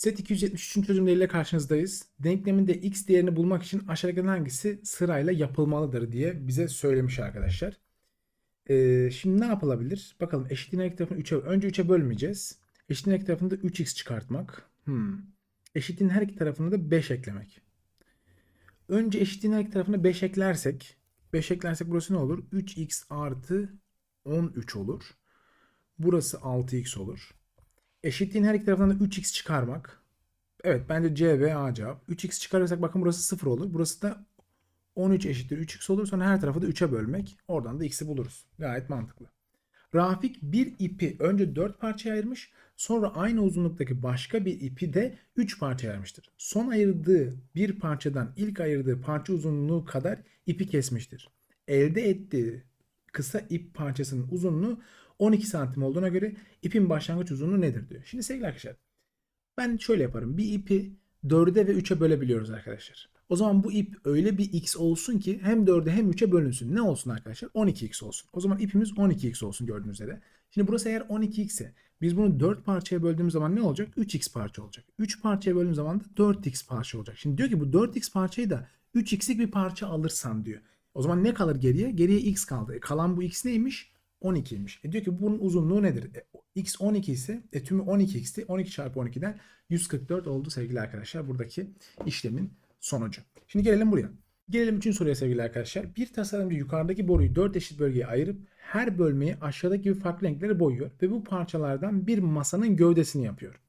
Set 273'ün çözümleriyle karşınızdayız. Denkleminde x değerini bulmak için aşağıdakilerden hangisi sırayla yapılmalıdır diye bize söylemiş arkadaşlar. Ee, şimdi ne yapılabilir? Bakalım eşitliğin her iki tarafını 3'e önce 3'e bölmeyeceğiz. Eşitliğin her iki tarafında 3x çıkartmak. Hmm. Eşitliğin her iki tarafına da 5 eklemek. Önce eşitliğin her iki tarafına 5 eklersek 5 eklersek burası ne olur? 3x artı 13 olur. Burası 6x olur. Eşitliğin her iki tarafından da 3x çıkarmak. Evet bence C ve A cevap. 3x çıkarırsak bakın burası 0 olur. Burası da 13 eşittir 3x olur. Sonra her tarafı da 3'e bölmek. Oradan da x'i buluruz. Gayet mantıklı. Rafik bir ipi önce 4 parçaya ayırmış. Sonra aynı uzunluktaki başka bir ipi de 3 parçaya ayırmıştır. Son ayırdığı bir parçadan ilk ayırdığı parça uzunluğu kadar ipi kesmiştir. Elde ettiği kısa ip parçasının uzunluğu 12 santim olduğuna göre ipin başlangıç uzunluğu nedir diyor. Şimdi sevgili arkadaşlar ben şöyle yaparım. Bir ipi 4'e ve 3'e bölebiliyoruz arkadaşlar. O zaman bu ip öyle bir x olsun ki hem 4'e hem 3'e bölünsün. Ne olsun arkadaşlar? 12x olsun. O zaman ipimiz 12x olsun gördüğünüz üzere. Şimdi burası eğer 12x ise biz bunu 4 parçaya böldüğümüz zaman ne olacak? 3x parça olacak. 3 parçaya böldüğümüz zaman da 4x parça olacak. Şimdi diyor ki bu 4x parçayı da 3x'lik bir parça alırsan diyor. O zaman ne kalır geriye? Geriye x kaldı. E kalan bu x neymiş? 12'ymiş. E diyor ki bunun uzunluğu nedir? E, x 12 ise e, tümü 12x'ti. 12 çarpı 12'den 144 oldu sevgili arkadaşlar. Buradaki işlemin sonucu. Şimdi gelelim buraya. Gelelim 3. soruya sevgili arkadaşlar. Bir tasarımcı yukarıdaki boruyu 4 eşit bölgeye ayırıp her bölmeyi aşağıdaki gibi farklı renkleri boyuyor ve bu parçalardan bir masanın gövdesini yapıyor.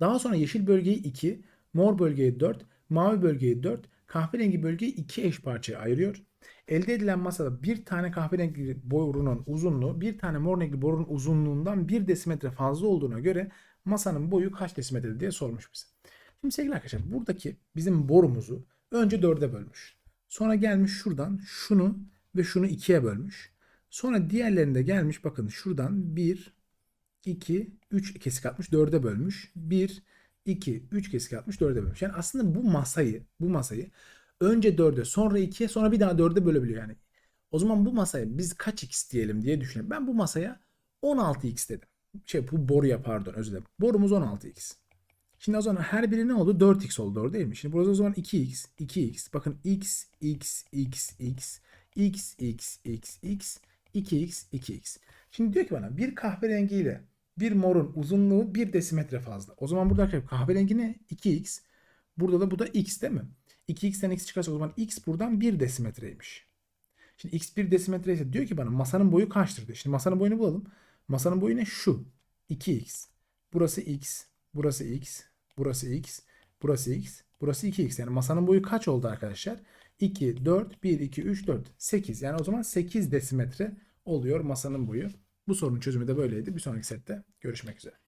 Daha sonra yeşil bölgeyi 2, mor bölgeyi 4, mavi bölgeyi 4, kahverengi bölgeyi 2 eş parçaya ayırıyor. Elde edilen masada bir tane kahverengi borunun uzunluğu bir tane mor renkli borunun uzunluğundan 1 desimetre fazla olduğuna göre masanın boyu kaç desimetre diye sormuş bize. Şimdi sevgili arkadaşlar buradaki bizim borumuzu önce 4'e bölmüş. Sonra gelmiş şuradan şunu ve şunu 2'ye bölmüş. Sonra diğerlerinde gelmiş bakın şuradan 1, 2, 3 kesik atmış 4'e bölmüş. 1, 2, 3 kesik atmış 4'e bölmüş. Yani aslında bu masayı bu masayı önce 4'e sonra 2'ye sonra bir daha 4'e bölebiliyor yani. O zaman bu masaya biz kaç x diyelim diye düşünüyorum. Ben bu masaya 16x dedim. Şey bu boruya pardon özür dilerim. Borumuz 16x. Şimdi o zaman her biri ne oldu? 4x oldu doğru değil mi? Şimdi burası o zaman 2x, 2x. Bakın x, x, x, x, x, x, x, x, 2x, 2x. Şimdi diyor ki bana bir kahverengiyle bir morun uzunluğu 1 desimetre fazla. O zaman burada kahverengi ne? 2x. Burada da bu da x değil mi? 2x'ten x çıkarsa o zaman x buradan 1 desimetreymiş. Şimdi x 1 desimetre ise diyor ki bana masanın boyu kaçtır diyor. Şimdi masanın boyunu bulalım. Masanın boyu ne? Şu. 2x. Burası x. Burası x. Burası x. Burası x. Burası 2x. Yani masanın boyu kaç oldu arkadaşlar? 2, 4, 1, 2, 3, 4, 8. Yani o zaman 8 desimetre oluyor masanın boyu. Bu sorunun çözümü de böyleydi. Bir sonraki sette görüşmek üzere.